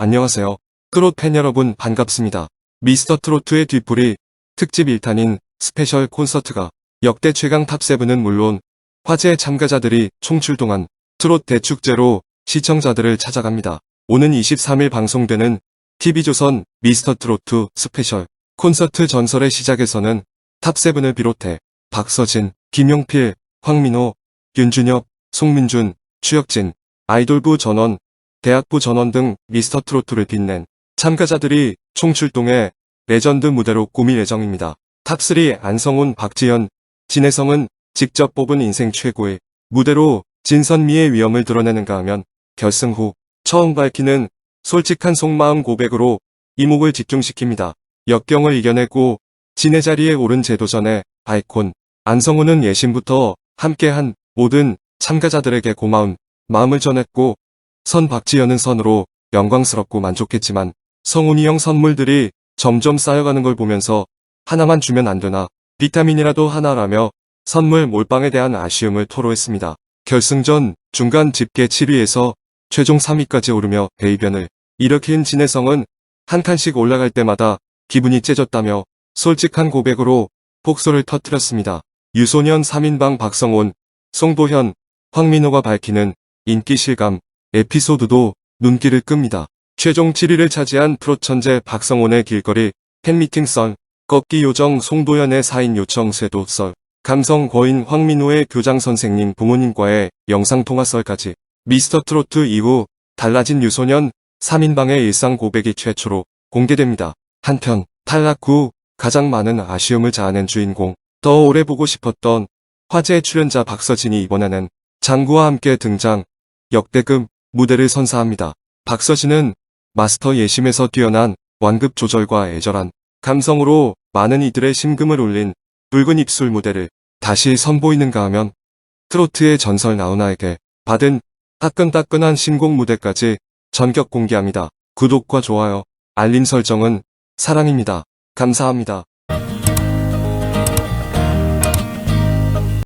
안녕하세요. 트롯 팬 여러분 반갑습니다. 미스터 트로트의 뒷풀이 특집 1탄인 스페셜 콘서트가 역대 최강 탑7은 물론 화제의 참가자들이 총출동한 트롯 대축제로 시청자들을 찾아갑니다. 오는 23일 방송되는 TV조선 미스터 트로트 스페셜 콘서트 전설의 시작에서는 탑7을 비롯해 박서진, 김용필, 황민호, 윤준혁, 송민준, 추혁진, 아이돌부 전원, 대학부 전원 등 미스터 트로트를 빛낸 참가자들이 총출동해 레전드 무대로 꾸밀 예정입니다. 탑3 안성훈, 박지현, 진혜성은 직접 뽑은 인생 최고의 무대로 진선미의 위엄을 드러내는가 하면 결승 후 처음 밝히는 솔직한 속마음 고백으로 이목을 집중시킵니다. 역경을 이겨내고 진의 자리에 오른 재도전의 아이콘 안성훈은 예심부터 함께한 모든 참가자들에게 고마운 마음을 전했고 선 박지현은 선으로 영광스럽고 만족했지만 성훈이 형 선물들이 점점 쌓여가는 걸 보면서 하나만 주면 안 되나 비타민이라도 하나라며 선물 몰빵에 대한 아쉬움을 토로했습니다. 결승전 중간 집계 7위에서 최종 3위까지 오르며 대이변을 일으킨 진혜성은 한 칸씩 올라갈 때마다 기분이 째졌다며 솔직한 고백으로 폭소를 터뜨렸습니다. 유소년 3인방 박성훈, 송도현, 황민호가 밝히는 인기 실감 에피소드도 눈길을 끕니다. 최종 7위를 차지한 프로 천재 박성훈의 길거리 팬미팅 썰, 꺾기 요정 송도현의 사인 요청 쇄도 썰, 감성 거인 황민호의 교장 선생님 부모님과의 영상통화 썰까지 미스터 트로트 이후 달라진 유소년 3인방의 일상 고백이 최초로 공개됩니다. 한편 탈락 후 가장 많은 아쉬움을 자아낸 주인공 더 오래 보고 싶었던 화제의 출연자 박서진이 이번에는 장구와 함께 등장 역대급 무대를 선사합니다. 박서진은 마스터 예심에서 뛰어난 완급 조절과 애절한 감성으로 많은 이들의 심금을 울린 붉은 입술 무대를 다시 선보이는가 하면 트로트의 전설 나훈아에게 받은 따끈따끈한 신곡 무대까지 전격 공개합니다. 구독과 좋아요, 알림 설정은 사랑입니다. 감사합니다.